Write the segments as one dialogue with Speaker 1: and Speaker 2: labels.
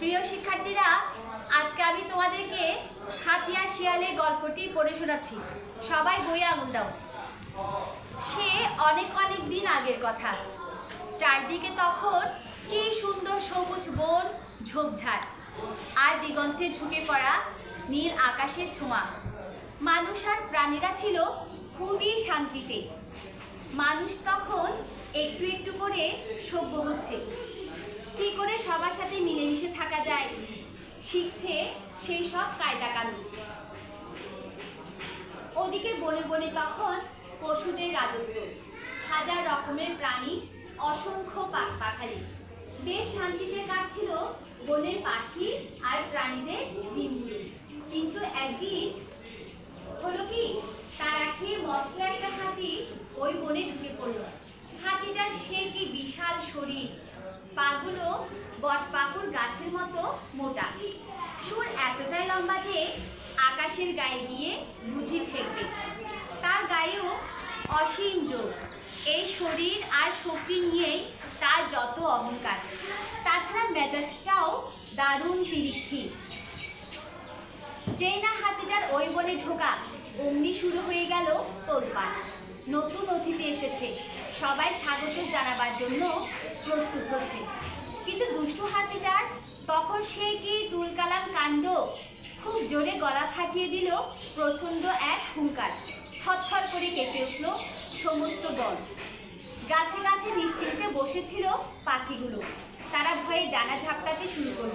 Speaker 1: প্রিয় শিক্ষার্থীরা, আজকে আমি তোমাদেরকে হাতিয়া শিয়ালের গল্পটি পড়ে শোনাচ্ছি। সবাই বই আঙুল দাও। সে অনেক অনেক দিন আগের কথা। চারদিকে তখন কি সুন্দর সবুজ বন, ঝোপঝাড়। আর দিগন্তে ঝুঁকে পড়া নীল আকাশের ছোঁয়া। মানুষ আর প্রাণীরা ছিল খুবই শান্তিতে। মানুষ তখন একটু একটু করে সভ্য হচ্ছে। কি করে সবার সাথে মিলেমিশে থাকা যায়? শিখছে সেই সব কায়দা কানুন ওদিকে বনে বনে তখন পশুদের রাজত্ব। হাজার রকমের প্রাণী, অসংখ্য পাখ পাখালি। বেশ শান্তিতে কাটছিল বনের পাখি আর প্রাণীদের দিনগুলো কিন্তু একদিন হলো কি, তারা খেয়ে মস্ত একটা হাতি ওই বনে ঢুকে পড়ল। হাতিটার সে কি বিশাল শরীর পাগুলো বট পাকুর গাছের মতো মোটা। সুর এতটাই লম্বা যে আকাশের গায়ে গিয়ে বুঝি ঠেকবে। তার গায়েও অসীম জোর। এই শরীর আর শক্তি নিয়েই তার যত অহংকার। তাছাড়া মেজাজটাও দারুণ তিরিক্ষি যেই না হাতিটার ওই বনে ঢোকা, অমনি শুরু হয়ে গেল তোলপাড়। নতুন অতিথি এসেছে। সবাই স্বাগত জানাবার জন্য প্রস্তুত হচ্ছে। কিন্তু দুষ্টু হাতিটার তখন সে কি তুলকালাম কাণ্ড খুব জোরে গলা ফাটিয়ে দিল প্রচণ্ড এক হুঙ্কার। থরথর করে কেঁপে উঠল সমস্ত বন। গাছে গাছে নিশ্চিন্তে বসেছিল পাখিগুলো। তারা ভয়ে ডানা ঝাপটাতে শুরু করল।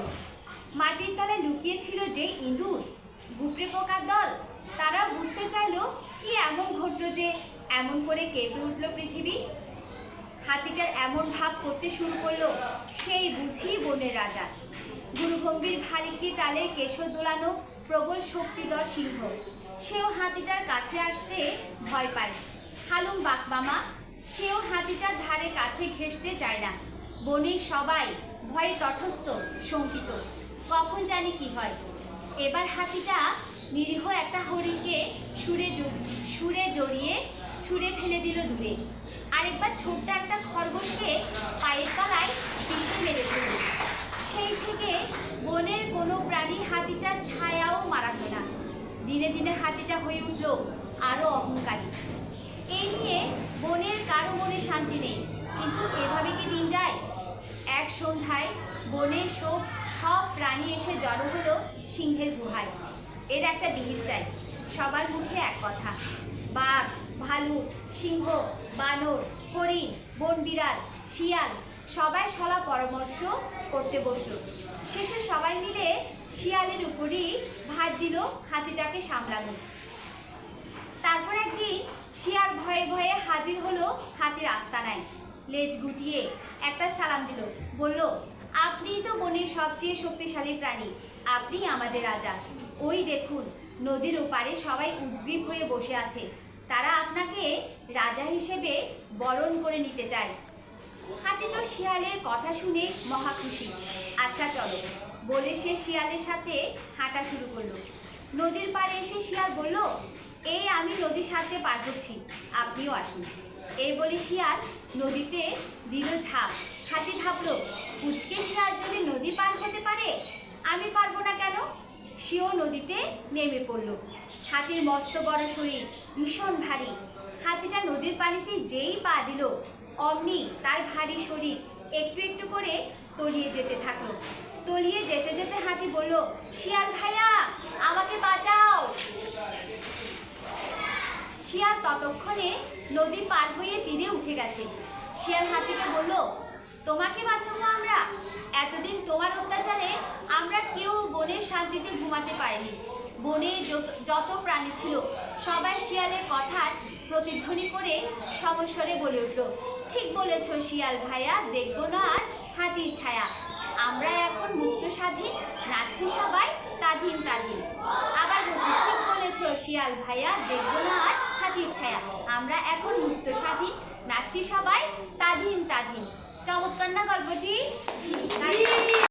Speaker 1: মাটির তলায় লুকিয়েছিল যে ইঁদুর গুপড়ে পোকার দল। তারা বুঝতে চাইল কি এমন ঘটলো যে এমন করে কেঁপে উঠল পৃথিবী। হাতিটার এমন ভাব করতে শুরু করল সেই বুঝি বনের রাজা। গুরুগম্ভীর ভারিকি চালে কেশর দোলানো প্রবল শক্তিধর সিংহ। সেও হাতিটার কাছে আসতে ভয় পায়। হালুম বাকমামা সেও হাতিটার ধারে কাছে ঘেঁষতে চায় না। বনের সবাই ভয়ে তটস্থ, শঙ্কিত। কখন জানি কি হয়। এবার হাতিটা নিরীহ একটা হরিণকে সুরে সুরে জড়িয়ে ছুঁড়ে ফেলে দিল দূরে। আরেকবার ছোট্ট একটা খরগোশকে পায়ের তলায় মেরে ফেলল সেই থেকে বনের কোনো প্রাণী হাতিটার ছায়াও মারাতো না। দিনে দিনে হাতিটা হয়ে উঠল আরও অহংকারী। এই নিয়ে বনের কারও মনে শান্তি নেই। কিন্তু এভাবে কি দিন যায়? এক সন্ধ্যায় বনের সব সব প্রাণী এসে জড়ো হলো সিংহের গুহায়। এর একটা বিহিত চাই। সবার মুখে এক কথা। বাঘ ভালুক সিংহ, বানর, হরিণ, বন বিড়াল, শিয়াল, সবাই সলা পরামর্শ করতে বসল। শেষে সবাই মিলে শিয়ালের উপরই ভার দিল, হাতিটাকে সামলানো তারপর একদিন শিয়াল ভয়ে ভয়ে হাজির হলো হাতির আস্তানায়। লেজ গুটিয়ে একটা সালাম দিল, বলল, আপনিই তো বনের সবচেয়ে শক্তিশালী প্রাণী, আপনি আমাদের রাজা। ওই দেখুন, নদীর ওপারে সবাই উদ্গ্রীব হয়ে বসে আছে। তারা আপনাকে রাজা হিসেবে বরণ করে নিতে চায়। হাতি তো শিয়ালের কথা শুনে মহা খুশি। আচ্ছা চলো। বলে সে শিয়ালের সাথে হাঁটা শুরু করল। নদীর পাড়ে এসে শিয়াল বলল, এই আমি নদীর সাথে পার হচ্ছি, আপনিও আসুন। এই বলে শিয়াল নদীতে দিল ঝাঁপ, হাতি ভাবলো কুচকে শিয়াল যদি নদী পার হতে পারে, আমি পারব না কেন? সেও নদীতে নেমে পড়ল। হাতির মস্ত বড় শরীর ভীষণ ভারী। হাতিটা নদীর পানিতে যেই পা দিল, অমনি তার ভারী শরীর একটু একটু করে তলিয়ে যেতে থাকল। তলিয়ে যেতে যেতে হাতি বলল, শিয়াল ভাইয়া, আমাকে বাঁচাও! শিয়াল ততক্ষণে নদী পার হয়ে তীরে উঠে গেছে। শিয়াল হাতিকে বলল তোমাকে বাঁচাবো আমরা। এতদিন তোমার অত্যাচারে আমরা কেউ বনের শান্তিতে ঘুমাতে পারিনি। বনে যত- প্রাণী ছিল, সবাই শিয়ালের কথার প্রতিধ্বনি করে সমস্বরে বলে উঠল, ঠিক বলেছ শিয়াল ভাইয়া, দেখব না আর হাতির ছায়া। আমরা এখন মুক্ত স্বাধীন, নাচছি সবাই তাধীন তাধীন আবার বলছি, ঠিক বলেছ শিয়াল ভাইয়া, দেখব না আর হাতির ছায়া। আমরা এখন মুক্ত স্বাধীন, নাচছি সবাই তাধীন তাধীন চমৎকার না গল্পটি তাই-